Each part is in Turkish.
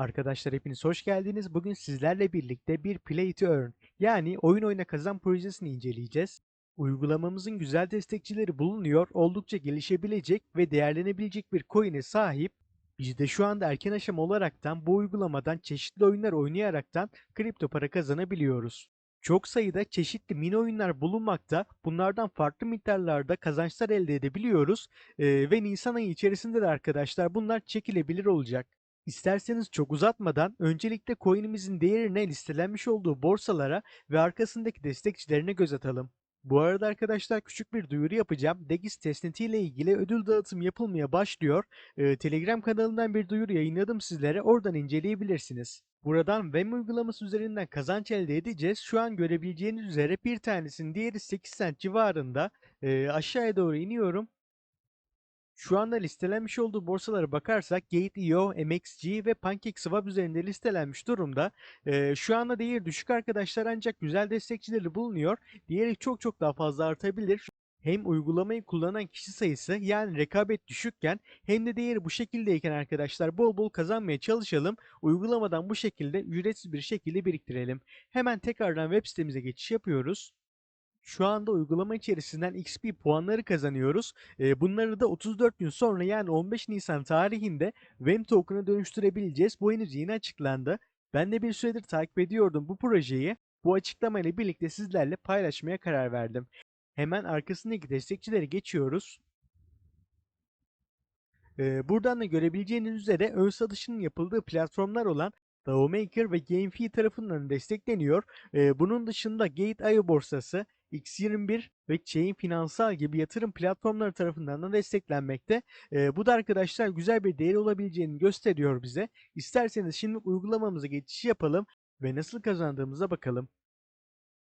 Arkadaşlar hepiniz hoş geldiniz. Bugün sizlerle birlikte bir Play to Earn yani oyun oyna kazan projesini inceleyeceğiz. Uygulamamızın güzel destekçileri bulunuyor, oldukça gelişebilecek ve değerlenebilecek bir coin'e sahip. Biz de şu anda erken aşama olaraktan bu uygulamadan çeşitli oyunlar oynayaraktan kripto para kazanabiliyoruz. Çok sayıda çeşitli mini oyunlar bulunmakta. Bunlardan farklı miktarlarda kazançlar elde edebiliyoruz. Ee, ve Nisan ayı içerisinde de arkadaşlar bunlar çekilebilir olacak. İsterseniz çok uzatmadan öncelikle coin'imizin değerine listelenmiş olduğu borsalara ve arkasındaki destekçilerine göz atalım. Bu arada arkadaşlar küçük bir duyuru yapacağım. Degis testneti ile ilgili ödül dağıtım yapılmaya başlıyor. Ee, Telegram kanalından bir duyuru yayınladım sizlere. Oradan inceleyebilirsiniz. Buradan WEM uygulaması üzerinden kazanç elde edeceğiz. Şu an görebileceğiniz üzere bir tanesinin diğeri 8 cent civarında. Ee, aşağıya doğru iniyorum. Şu anda listelenmiş olduğu borsalara bakarsak Gate.io, MXG ve PancakeSwap üzerinde listelenmiş durumda. Ee, şu anda değeri düşük arkadaşlar ancak güzel destekçileri bulunuyor. Diğeri çok çok daha fazla artabilir. Hem uygulamayı kullanan kişi sayısı yani rekabet düşükken hem de değeri bu şekildeyken arkadaşlar bol bol kazanmaya çalışalım. Uygulamadan bu şekilde ücretsiz bir şekilde biriktirelim. Hemen tekrardan web sitemize geçiş yapıyoruz. Şu anda uygulama içerisinden XP puanları kazanıyoruz. E, bunları da 34 gün sonra yani 15 Nisan tarihinde WEM token'a dönüştürebileceğiz. Bu henüz yeni açıklandı. Ben de bir süredir takip ediyordum bu projeyi. Bu açıklamayla birlikte sizlerle paylaşmaya karar verdim. Hemen arkasındaki destekçileri geçiyoruz. Ee, buradan da görebileceğiniz üzere ön satışının yapıldığı platformlar olan DAOmaker ve GameFi tarafından destekleniyor. Ee, bunun dışında Gate.io borsası, X21 ve Chain Finansal gibi yatırım platformları tarafından da desteklenmekte. Ee, bu da arkadaşlar güzel bir değer olabileceğini gösteriyor bize. İsterseniz şimdi uygulamamıza geçiş yapalım ve nasıl kazandığımıza bakalım.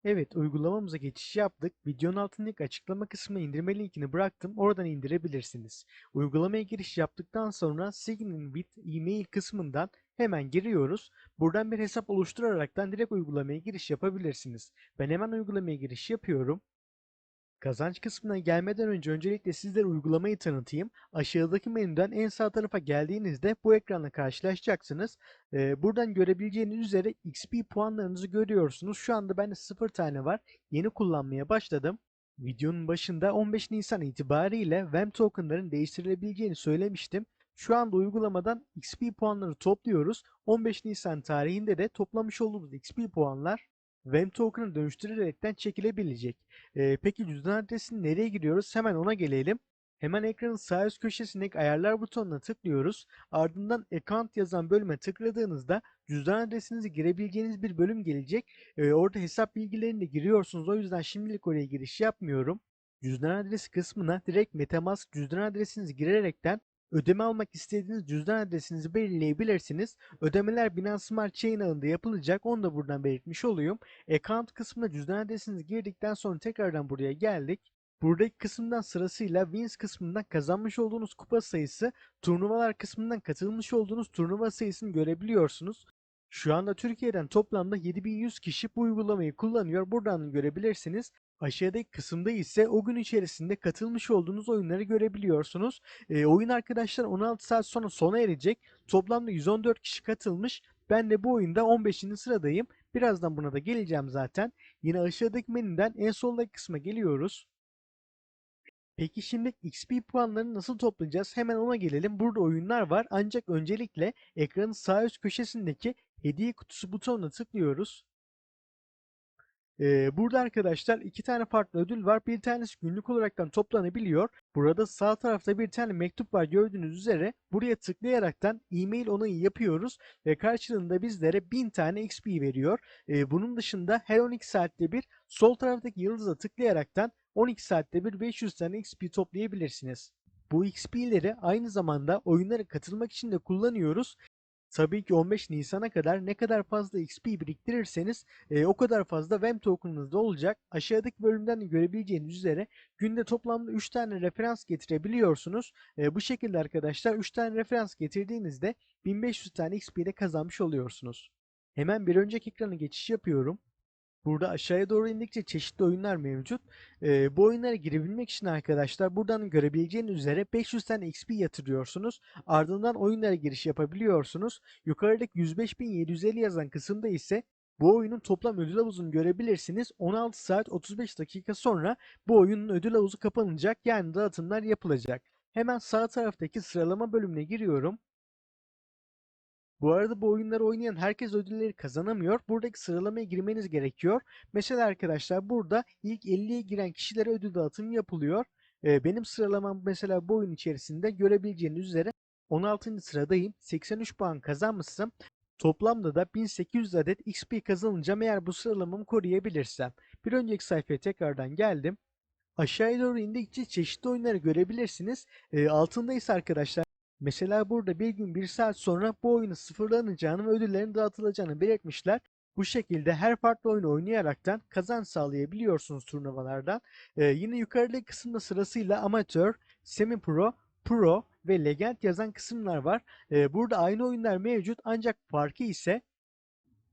Evet, uygulamamıza geçiş yaptık. Videonun altındaki açıklama kısmına indirme linkini bıraktım. Oradan indirebilirsiniz. Uygulamaya giriş yaptıktan sonra Sign in with email kısmından hemen giriyoruz. Buradan bir hesap oluşturaraktan direkt uygulamaya giriş yapabilirsiniz. Ben hemen uygulamaya giriş yapıyorum. Kazanç kısmına gelmeden önce öncelikle sizlere uygulamayı tanıtayım. Aşağıdaki menüden en sağ tarafa geldiğinizde bu ekranla karşılaşacaksınız. Ee, buradan görebileceğiniz üzere XP puanlarınızı görüyorsunuz. Şu anda bende 0 tane var. Yeni kullanmaya başladım. Videonun başında 15 Nisan itibariyle WEM tokenların değiştirilebileceğini söylemiştim. Şu anda uygulamadan XP puanları topluyoruz. 15 Nisan tarihinde de toplamış olduğumuz XP puanlar WEM token'ı dönüştürülerekten çekilebilecek. Ee, peki cüzdan adresini nereye giriyoruz? Hemen ona gelelim. Hemen ekranın sağ üst köşesindeki ayarlar butonuna tıklıyoruz. Ardından account yazan bölüme tıkladığınızda cüzdan adresinizi girebileceğiniz bir bölüm gelecek. Ee, orada hesap bilgilerini de giriyorsunuz. O yüzden şimdilik oraya giriş yapmıyorum. Cüzdan adresi kısmına direkt Metamask cüzdan adresinizi girerekten Ödeme almak istediğiniz cüzdan adresinizi belirleyebilirsiniz. Ödemeler Binance Smart Chain ağında yapılacak. Onu da buradan belirtmiş olayım. Account kısmına cüzdan adresinizi girdikten sonra tekrardan buraya geldik. Buradaki kısımdan sırasıyla Wins kısmından kazanmış olduğunuz kupa sayısı, turnuvalar kısmından katılmış olduğunuz turnuva sayısını görebiliyorsunuz. Şu anda Türkiye'den toplamda 7100 kişi bu uygulamayı kullanıyor. Buradan görebilirsiniz. Aşağıdaki kısımda ise o gün içerisinde katılmış olduğunuz oyunları görebiliyorsunuz. E, oyun arkadaşlar 16 saat sonra sona erecek. Toplamda 114 kişi katılmış. Ben de bu oyunda 15. sıradayım. Birazdan buna da geleceğim zaten. Yine aşağıdaki menüden en soldaki kısma geliyoruz. Peki şimdi XP puanlarını nasıl toplayacağız? Hemen ona gelelim. Burada oyunlar var. Ancak öncelikle ekranın sağ üst köşesindeki hediye kutusu butonuna tıklıyoruz. Ee, burada arkadaşlar iki tane farklı ödül var. Bir tanesi günlük olaraktan toplanabiliyor. Burada sağ tarafta bir tane mektup var gördüğünüz üzere. Buraya tıklayaraktan e-mail onayı yapıyoruz ve karşılığında bizlere 1000 tane XP veriyor. Ee, bunun dışında her 12 saatte bir sol taraftaki yıldıza tıklayaraktan 12 saatte bir 500 tane XP toplayabilirsiniz. Bu XP'leri aynı zamanda oyunlara katılmak için de kullanıyoruz. Tabii ki 15 Nisan'a kadar ne kadar fazla XP biriktirirseniz e, o kadar fazla WEM token'ınız da olacak. Aşağıdaki bölümden de görebileceğiniz üzere günde toplamda 3 tane referans getirebiliyorsunuz. E, bu şekilde arkadaşlar 3 tane referans getirdiğinizde 1500 tane XP de kazanmış oluyorsunuz. Hemen bir önceki ekrana geçiş yapıyorum. Burada aşağıya doğru indikçe çeşitli oyunlar mevcut. Ee, bu oyunlara girebilmek için arkadaşlar buradan görebileceğiniz üzere 500 tane XP yatırıyorsunuz. Ardından oyunlara giriş yapabiliyorsunuz. Yukarıdaki 105.750 yazan kısımda ise bu oyunun toplam ödül havuzunu görebilirsiniz. 16 saat 35 dakika sonra bu oyunun ödül havuzu kapanacak yani dağıtımlar yapılacak. Hemen sağ taraftaki sıralama bölümüne giriyorum. Bu arada bu oyunları oynayan herkes ödülleri kazanamıyor. Buradaki sıralamaya girmeniz gerekiyor. Mesela arkadaşlar burada ilk 50'ye giren kişilere ödül dağıtımı yapılıyor. Ee, benim sıralamam mesela bu oyun içerisinde görebileceğiniz üzere 16. sıradayım. 83 puan kazanmışsam toplamda da 1800 adet XP kazanacağım eğer bu sıralamamı koruyabilirsem. Bir önceki sayfaya tekrardan geldim. Aşağıya doğru indikçe çeşitli oyunları görebilirsiniz. E, altında ise arkadaşlar mesela burada bir gün bir saat sonra bu oyunu sıfırlanacağını ve ödüllerin dağıtılacağını belirtmişler. Bu şekilde her farklı oyunu oynayaraktan kazanç sağlayabiliyorsunuz turnuvalardan. E, yine yukarıdaki kısımda sırasıyla amatör, semi pro, pro ve legend yazan kısımlar var. E, burada aynı oyunlar mevcut ancak farkı ise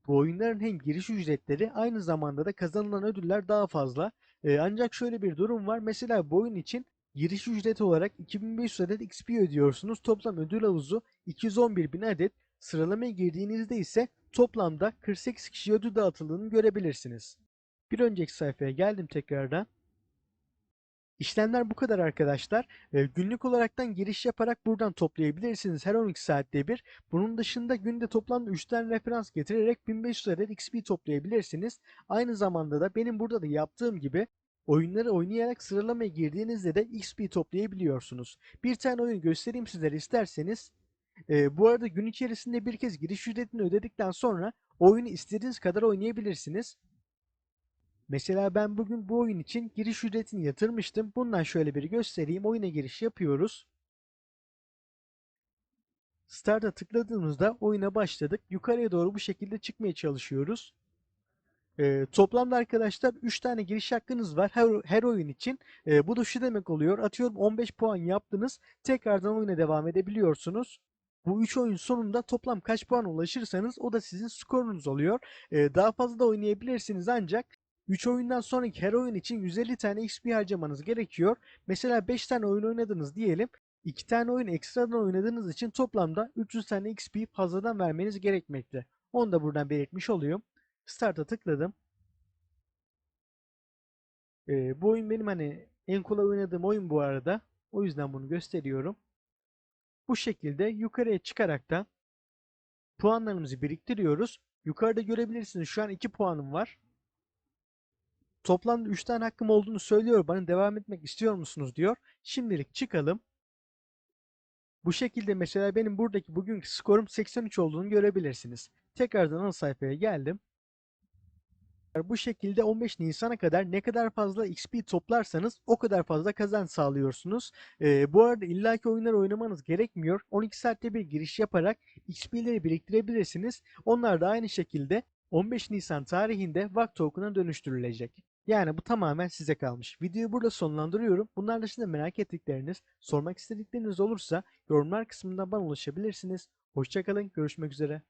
bu oyunların hem giriş ücretleri aynı zamanda da kazanılan ödüller daha fazla. Ee, ancak şöyle bir durum var. Mesela bu oyun için giriş ücreti olarak 2500 adet XP ödüyorsunuz. Toplam ödül havuzu 211.000 adet. Sıralamaya girdiğinizde ise toplamda 48 kişi ödül dağıtıldığını görebilirsiniz. Bir önceki sayfaya geldim tekrardan. İşlemler bu kadar arkadaşlar. Ee, günlük olaraktan giriş yaparak buradan toplayabilirsiniz her 12 saatte bir. Bunun dışında günde toplamda 3 tane referans getirerek 1500 adet XP toplayabilirsiniz. Aynı zamanda da benim burada da yaptığım gibi oyunları oynayarak sıralamaya girdiğinizde de XP toplayabiliyorsunuz. Bir tane oyun göstereyim sizlere isterseniz. Ee, bu arada gün içerisinde bir kez giriş ücretini ödedikten sonra oyunu istediğiniz kadar oynayabilirsiniz. Mesela ben bugün bu oyun için giriş ücretini yatırmıştım. Bundan şöyle bir göstereyim. Oyuna giriş yapıyoruz. Start'a tıkladığımızda oyuna başladık. Yukarıya doğru bu şekilde çıkmaya çalışıyoruz. Ee, toplamda arkadaşlar 3 tane giriş hakkınız var her, her oyun için. Ee, bu da şu demek oluyor. Atıyorum 15 puan yaptınız. Tekrardan oyuna devam edebiliyorsunuz. Bu 3 oyun sonunda toplam kaç puan ulaşırsanız o da sizin skorunuz oluyor. Ee, daha fazla da oynayabilirsiniz ancak 3 oyundan sonraki her oyun için 150 tane XP harcamanız gerekiyor. Mesela 5 tane oyun oynadınız diyelim. 2 tane oyun ekstradan oynadığınız için toplamda 300 tane XP fazladan vermeniz gerekmekte. Onu da buradan belirtmiş olayım. Start'a tıkladım. Ee, bu oyun benim hani en kolay oynadığım oyun bu arada. O yüzden bunu gösteriyorum. Bu şekilde yukarıya çıkarak da puanlarımızı biriktiriyoruz. Yukarıda görebilirsiniz şu an 2 puanım var. Toplamda 3 tane hakkım olduğunu söylüyor. Bana devam etmek istiyor musunuz diyor. Şimdilik çıkalım. Bu şekilde mesela benim buradaki bugünkü skorum 83 olduğunu görebilirsiniz. Tekrardan ana sayfaya geldim. Bu şekilde 15 Nisan'a kadar ne kadar fazla XP toplarsanız o kadar fazla kazanç sağlıyorsunuz. Ee, bu arada illaki oyunlar oynamanız gerekmiyor. 12 saatte bir giriş yaparak XP'leri biriktirebilirsiniz. Onlar da aynı şekilde 15 Nisan tarihinde VAC token'a dönüştürülecek. Yani bu tamamen size kalmış. Videoyu burada sonlandırıyorum. Bunlar dışında merak ettikleriniz, sormak istedikleriniz olursa yorumlar kısmından bana ulaşabilirsiniz. Hoşçakalın, görüşmek üzere.